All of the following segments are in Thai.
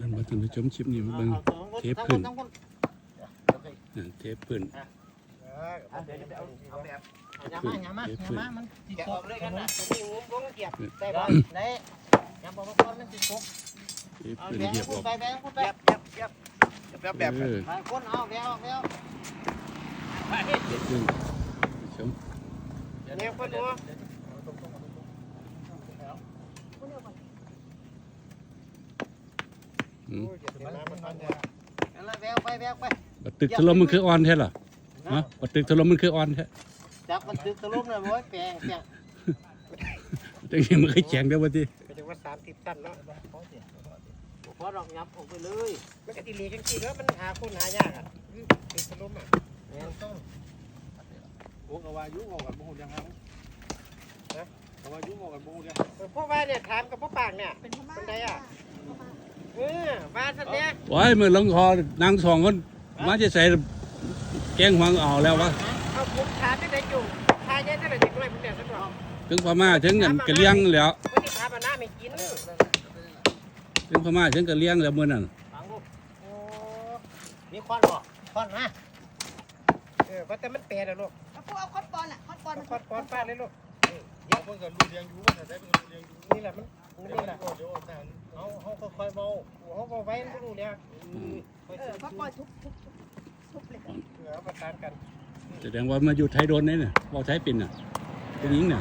นั่นมาท่านผู้ชมชิปนี้มาเบิ่งเอาสองคนเทปทั้งขึ้คนนทั้งคนอ่าเทปพื้นเอาเดี๋ยวจะเอาเอาแบบเอายามาอย่ามาอย่ามามันติดกบเลยกันนะตัวนี้งูวงเกียบได้บ่ได้ยาบอกว่าคนมันติดกบเทปเอาพื้นแบงเหยียบพูอดอกไปแบงพูดไปยับยับยับยับแบบเออไปคนเอาแบงเอาแบงเทปพื้นผู้ชมแนวคนหัว อืม แล้วแบงไปแบงไปบัดตึกถล่มมันคืออ่อนแท้เหรอฮะบัดตึกถล่มมันคืออ่อนแท้จับมันตึกตะลุมเลยโว้ยแปลงแปลงจังนี้มันเคยแข็งเด้อบ่ติก็จะว่าสามสิบตันเนาะพอดอกยับออกไปเลยมันก็ตีลีจริงๆแล้วมันหาคนหายากอะตีสลุมอะแม่นต้องโอ้กวายุงอกันบ่ฮู้จังครับนะกวายุงอกันบ่ฮู้จังเพราะว่าเนี่ยถามกับพ่อปากเนี่ยเป็นพม่าเป็นไงอะ เออมาสักเนี้ยโอ้ยมื้อลงคอนางสองคนมาจะใส่แกงหวางเอาแล้ววะเอาผมถามที่ไหนอยู่ทายยันเท่าไหร่เด็กน้อยผมเนี่ยสักหน่อยถึงพม่าถึงกันกะเลี้ยงแล้ววันนี้ถามมาหน้าไม่กินถึงพม่าถึงกะเลี้ยงแล้วมื้อนั้นฟังลูกโอ้มีควันบ่ควันนะเออเพราะแต่มันเปรอะลูกแล้วพวกเอาคอดปอนอะคอดปอนเอาคอดคอดฟาดเลยลูก เดี๋ยวเพิ่นก็รู้เลี้ยงอยู่ว่าแต่ได้เพิ่นก็รู้เลี้ยงอยู่นี่แหละมันเดี๋ยวนี่แหละเดี๋ยวแต่เอาเขาค่อยๆเบาเขาบอกไว้ไม่รู้เนี่ยเออคอดปอนทุบทุบทุบทุบเลยเผื่อประสานกันแสดงว่ามาอยู่ไทยโดนนี่น่ะเว้าไทยเป็นน่ะเป็นหญิงน่ะ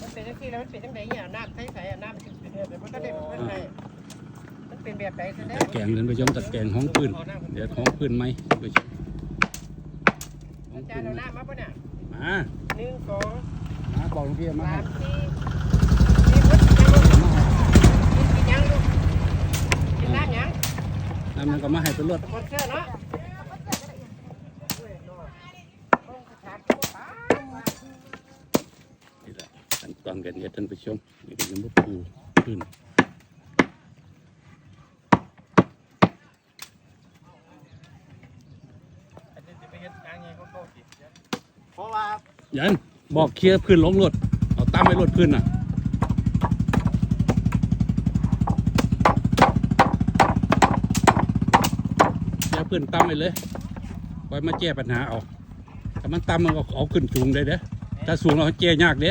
มันเป็นจังซี่แล้วมันเป็นจังไดเนี่ยน้ำใสๆอะน้ำมันเป็นเนี่ยมันก็ได้มันไงมันเป็นแบบไหนแสดตะแกรงท่านผู้ชมตะแกรงห้องปืนเดี๋ยวห้องปืนไหมท่านผู้ชมห้องอาปืจารนย์เอาไหมน้ำมาปะเนี่ยมา หนึ่งสองมาบอกหลวงพี่มาสาให้มสี่นี่พุทธยังลูกกินยังลูกกินน้ำยังน้ำมันก็มาให้เป็นรถสปอนเซอร์เนาะนี่แหละขั้นตอนกันเดี๋ยวท่านผู้ชมนี่ก็ยังบ่ปูพื้นอันนี้สิไปเฮ็ดงานไงเขาเขาสิเพราะว่า ยันบอกเคลียร์พื้นลงรถเอาตั้มไว้รถพื้นอะเคลียร์พื้นตั้มไปเลยไว้มาแก้ปัญหาออกถ้ามันตั้มมันก็เอาขึ้นสูงได้เด้ถ้าสูงเราแก้ยากเด้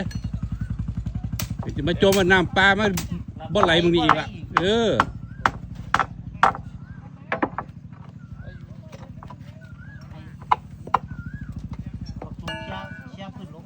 จะมาโจมมาน้ำปลามาบ่ไหลมึงนี่อีกละเออ Yang belum.